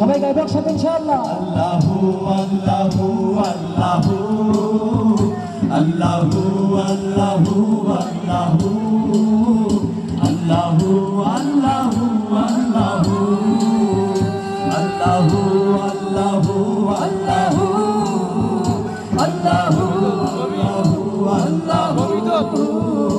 সবাই গাইবে একসাথে ইনশাআল্লাহ আল্লাহু আল্লাহু আল্লাহু আল্লাহু আল্লাহু আল্লাহু আল্লাহু আল্লাহু আল্লাহু আল্লাহু আল্লাহু আল্লাহু আল্লাহু আল্লাহু আল্লাহু